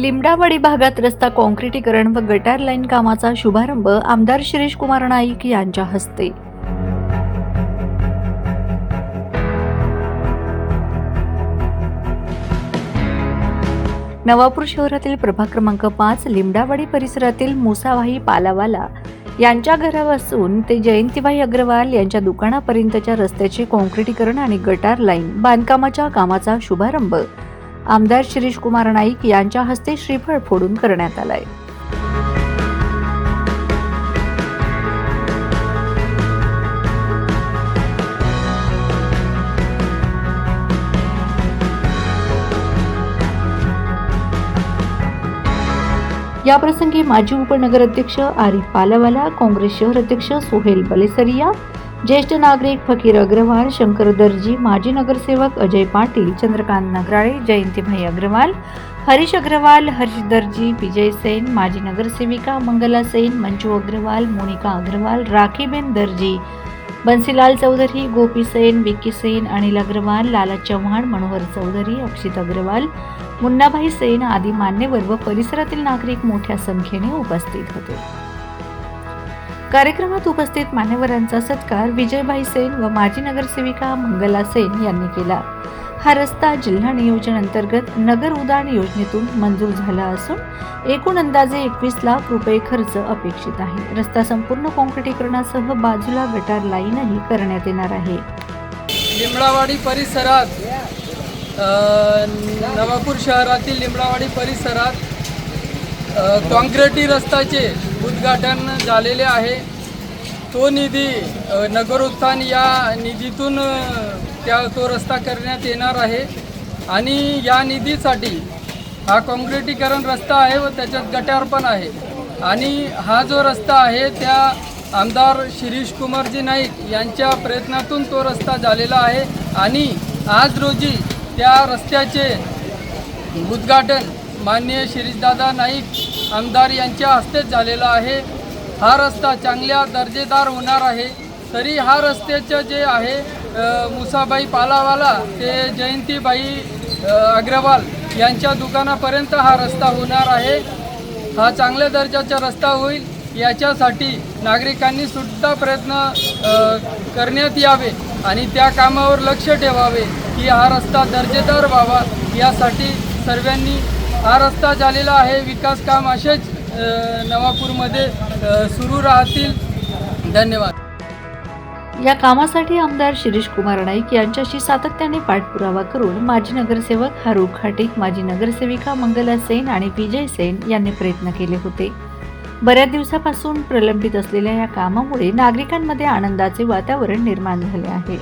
लिमडावाडी भागात रस्ता कॉन्क्रिटीकरण व गटार लाईन कामाचा शुभारंभ आमदार शिरीष कुमार नाईक यांच्या हस्ते. नवापूर शहरातील प्रभाग क्रमांक पाच लिमडावाडी परिसरातील मुसाभाई पालावाला यांच्या घरापासून ते जयंतीबाई अग्रवाल यांच्या दुकानापर्यंतच्या रस्त्याचे कॉन्क्रिटीकरण आणि गटार लाईन बांधकामाच्या कामाचा शुभारंभ आमदार शिरीष कुमार नाईक यांच्या हस्ते श्रीफळ फोडून करण्यात आलाय. याप्रसंगी माजी उपनगराध्यक्ष आरिफ पालावाला काँग्रेस शहर अध्यक्ष सोहेल बलेसरिया ज्येष्ठ नागरिक फकीर अग्रवाल शंकर दर्जी माजी नगरसेवक अजय पाटील चंद्रकांत नगराळे जयंतीभाई अग्रवाल हरीश अग्रवाल हर्ष दर्जी विजय सेन माजी नगरसेविका मंगला सेन मंजू अग्रवाल मोनिका अग्रवाल राखीबेन दर्जी बन्सीलाल चौधरी गोपी सेन विक्की सेन अनिल अग्रवाल लाला चव्हाण मनोहर चौधरी अक्षित अग्रवाल मुन्नाभाई सेन आदी मान्यवर व परिसरातील नागरिक मोठ्या संख्येने उपस्थित होते. कार्यक्रमात उपस्थित मान्यवरांचा सत्कार विजयभाई सेन व माजी नगरसेविका मंगला सेन यांनी केला. हा रस्ता जिल्हा नियोजन अंतर्गत नगर उदान योजनेतून मंजूर झाला असून एकूण अंदाजे एकवीस लाख रुपये खर्च अपेक्षित आहे. रस्ता संपूर्ण कॉन्क्रिटीकरणासह बाजूला गटार लाईनही करण्यात येणार आहे. लिमडावाडी परिसरात नवापूर शहरातील लिमडावाडी परिसरात कॉन्क्रिटी रस्त्याचे उद्घाटन झालेले आहे. तो निधी नगरोत्थान या निधीतून त्या तो रस्ता करण्यात येणार आहे. आणि या निधीसाठी हा काँक्रिटीकरण रस्ता आहे व त्याच्यात गटार पण आहे. आणि हा जो रस्ता आहे त्या आमदार शिरीष कुमारजी नाईक यांच्या प्रयत्नातून तो रस्ता झालेला आहे. आणि आज रोजी त्या रस्त्याचे उद्घाटन माननीय शिरीषदादा नाईक आमदार यांच्या हस्तेच झालेला आहे. हा रस्ता चांगल्या दर्जेदार होणार आहे. तरी हा रस्त्याचं जे आहे मुसाबाई पालावाला ते जयंतीबाई अग्रवाल यांच्या दुकानापर्यंत हा रस्ता होणार आहे. हा चांगल्या दर्जाचा रस्ता होईल. याच्यासाठी नागरिकांनी सुद्धा प्रयत्न करण्यात यावे आणि त्या कामावर लक्ष ठेवावे की हा रस्ता दर्जेदार व्हावा. यासाठी सर्वांनी हा रस्ता झालेला आहे. विकास काम असेच नवापूरमध्ये सुरू राहतील. धन्यवाद. या कामासाठी आमदार शिरीष कुमार नाईक यांच्याशी सातत्याने पाठपुरावा करून माजी नगरसेवक हारूख खाटीक माजी नगरसेविका मंगला सेन आणि विजय सेन यांनी प्रयत्न केले होते. बऱ्याच दिवसापासून प्रलंबित असलेल्या या कामामुळे नागरिकांमध्ये आनंदाचे वातावरण निर्माण झाले आहे.